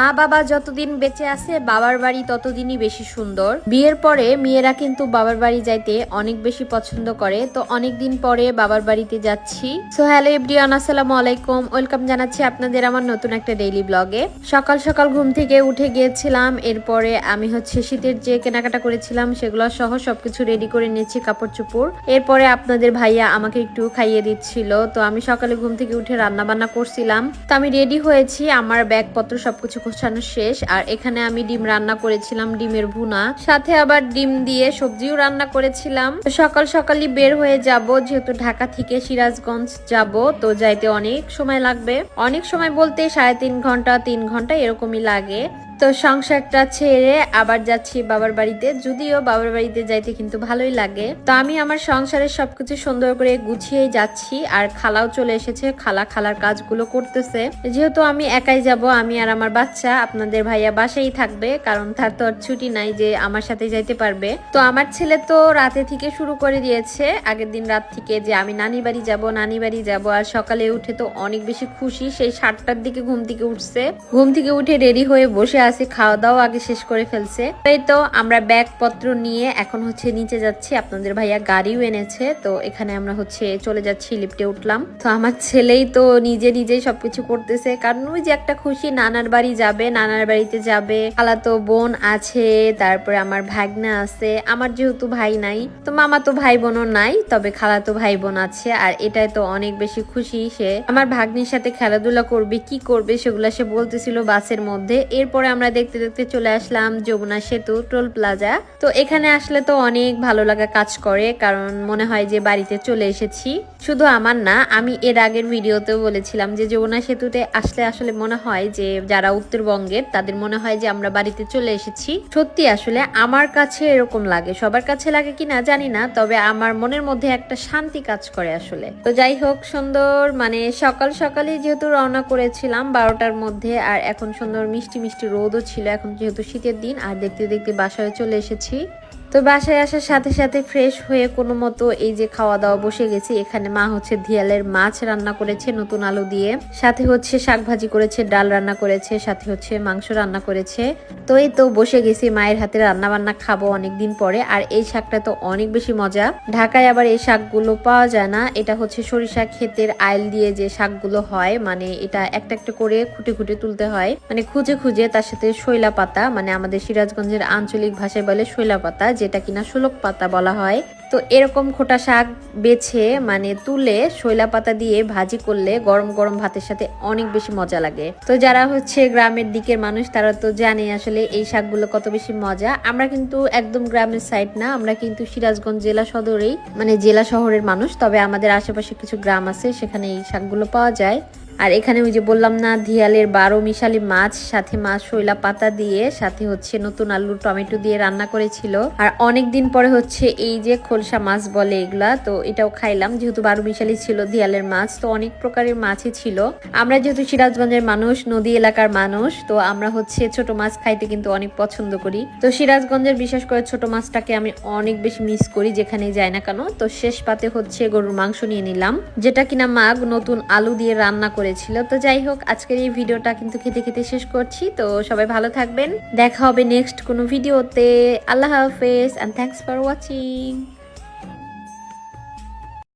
মা বাবা যতদিন বেঁচে আছে, বাবার বাড়ি ততদিনই বেশি সুন্দর। বিয়ের পরে মেয়েরা কিন্তু বাবার বাড়ি যাইতে অনেক বেশি পছন্দ করে। তো অনেক দিন পরে বাবার বাড়িতে যাচ্ছি। সো হ্যালো এভরিওয়ান, আসসালামু আলাইকুম। ওয়েলকাম জানাচ্ছি আপনাদের আমার নতুন একটা ডেইলি ব্লগে সকাল সকাল ঘুম থেকে উঠে গিয়েছিলাম। এরপরে আমি হচ্ছে শীতের যে কেনাকাটা করেছিলাম, সেগুলো সহ সবকিছু রেডি করে নিয়েছি কাপড় চোপড় এরপরে আপনাদের ভাইয়া আমাকে একটু খাইয়ে দিচ্ছিল। তো আমি সকালে ঘুম থেকে উঠে রান্না বান্না করছিলাম। তো আমি রেডি হয়েছি। আমার ব্যাগপত্র সবকিছু গোছানো শেষ, আর এখানে আমি ডিম রান্না করেছিলাম, ডিমের ভুনা। সাথে আবার ডিম দিয়ে সবজিও রান্না করেছিলাম। সকাল সকালই বের হয়ে যাব, যেহেতু ঢাকা থেকে সিরাজগঞ্জ যাব, তো যাইতে অনেক সময় লাগবে। অনেক সময় বলতে সাড়ে তিন ঘণ্টা তিন ঘণ্টা এরকমই লাগে। তো সংসারটা ছেড়ে আবার যাচ্ছি বাবার বাড়িতে। যদিও বাবার বাড়িতে যাইতে কিন্তু ভালোই লাগে। তো আমি আমার সংসারের সবকিছু সুন্দর করে গুছিয়ে যাচ্ছি আর খালাও চলে এসেছে। খালা খালার কাজগুলো করতেছে। যেহেতু আমি একাই যাব, আমি আর আমার বাচ্চা, আপনাদের ভাইয়া বাসাই থাকবে, কারণ তার তো আর ছুটি নাই যে আমার সাথে যাইতে পারবে। তো আমার ছেলে তো রাতে থেকে শুরু করে দিয়েছে। আগের দিন রাত থেকে যে আমি নানি বাড়ি যাব নানি বাড়ি যাব, আর সকালে উঠে তো অনেক বেশি খুশি। সেই সাতটার দিকে ঘুম থেকে উঠছে। ঘুম থেকে উঠে রেডি হয়ে বসে আছে। খাওয়া দাওয়া আগে শেষ করে ফেলছে। এই তো আমরা ব্যাগ পত্র নিয়ে এখন হচ্ছে নিচে যাচ্ছি। আপনাদের ভাইয়া গাড়িও এনেছে, তো এখানে আমরা হচ্ছে চলে যাচ্ছি, লিফটে উঠলাম। তো আমার ছেলেই তো নিজে নিজেই সবকিছু করতেছে। কারণ ওই যে একটা খুশি নানার বাড়ি যাবে, নানার বাড়িতে যাবে। খালাতো বোন আছে, তারপরে আমার ভাগনা আছে, আমার যেহেতু ভাই নাই, তো মামা তো ভাই বোনও নাই, তবে খালাতো ভাই বোন আছে। আর এটাই তো অনেক বেশি খুশি সে। আমার ভাগ্নির সাথে খেলাধুলা করবে, কি করবে সেগুলো সে বলতেছিল বাসের মধ্যে। এরপরে আমরা দেখতে দেখতে চলে আসলাম যমুনা সেতু, টোল প্লাজা। তো এখানে আসলে তো অনেক ভালো লাগা কাজ করে, কারণ মনে হয় যে বাড়িতে চলে এসেছি। শুধু আমার না, আমি এর আগের ভিডিওতেও বলেছিলাম যে যমুনা সেতুতে আসলে আসলে মনে হয় যে যারা উত্তরবঙ্গের তাদের মনে হয় যে আমরা বাড়িতে চলে এসেছি। সত্যি আসলে আমার কাছে এরকম লাগে। সবার কাছে লাগে কিনা জানি না, তবে আমার মনের মধ্যে একটা শান্তি কাজ করে আসলে। তো যাই হোক, সুন্দর মানে সকাল সকালে যেহেতু রওনা করেছিলাম বারোটার মধ্যে, আর এখন সুন্দর মিষ্টি মিষ্টি রোদও ছিল এখন যেহেতু শীতের দিন আর দেখতে দেখতে বাসায় চলে এসেছি। তো বাসায় আসার সাথে সাথে ফ্রেশ হয়ে কোনো মতো এই যে খাওয়া দাওয়া বসে গেছি। এখানে মা হচ্ছে ধিয়ালের মাছ রান্না করেছে নতুন আলু দিয়ে। সাথে হচ্ছে শাক ভাজি করেছে, ডাল রান্না করেছে, সাথে হচ্ছে মাংস রান্না করেছে। তো এই তো বসে গেছি, মায়ের হাতে রান্না বান্না খাব অনেকদিন পরে। আর এই শাকটা তো অনেক বেশি মজা। ঢাকায় আবার এই শাকগুলো পাওয়া যায় না। এটা হচ্ছে সরিষা ক্ষেতের আইল দিয়ে যে শাকগুলো হয় মানে এটা একটা একটা করে খুঁটে খুঁটে তুলতে হয়। মানে খুঁজে খুঁজে তার সাথে শৈলা পাতা মানে আমাদের সিরাজগঞ্জের আঞ্চলিক ভাষায় বলে শৈলা পাতা যেটা কিনা শোলক পাতা বলা হয়। তো এরকম খোটা শাক বেছে মানে তুলে শৈলা পাতা দিয়ে ভাজি করলে গরম গরম ভাতের সাথে অনেক বেশি মজা লাগে। তো যারা হচ্ছে গ্রামের দিকের মানুষ, তারা তো জানে আসলে এই শাকগুলো কত বেশি মজা। আমরা কিন্তু একদম গ্রামের সাইড না, আমরা কিন্তু সিরাজগঞ্জ জেলা সদরেই মানে জেলা শহরের মানুষ। তবে আমাদের আশেপাশে কিছু গ্রাম আছে, সেখানে এই শাকগুলো পাওয়া যায়। আর এখানে ওই যে বললাম না, ধিয়ালের বারো মিশালি মাছ, সাথে মাছ শৈলা পাতা দিয়ে, সাথে হচ্ছে নতুন আলু টমেটো দিয়ে রান্না করেছিল। আর অনেক দিন পরে হচ্ছে এই যে খোলসা মাছ বলে এগুলা, তো এটাও খাইলাম। যেহেতু বারো মিশালি ছিল ধিয়ালের মাছ, তো অনেক প্রকারের মাছই ছিল। আমরা যেহেতু সিরাজগঞ্জের মানুষ, নদী এলাকার মানুষ, তো আমরা হচ্ছে ছোট মাছ খাইতে কিন্তু অনেক পছন্দ করি। তো সিরাজগঞ্জের বিশেষ করে ছোট মাছটাকে আমি অনেক বেশি মিস করি যেখানে যাই না কেন। তো শেষ পাতে হচ্ছে গরুর মাংস নিয়ে নিলাম, যেটা কিনা মা নতুন আলু দিয়ে রান্না করেছিল। তো যাই হোক, আজকের এই ভিডিওটা কিন্তু খেতে খেতে শেষ করছি। তো সবাই ভালো থাকবেন। দেখা হবে নেক্সট কোনো ভিডিওতে। আল্লাহ হাফেজ অ্যান্ড থ্যাংকস ফর ওয়াচিং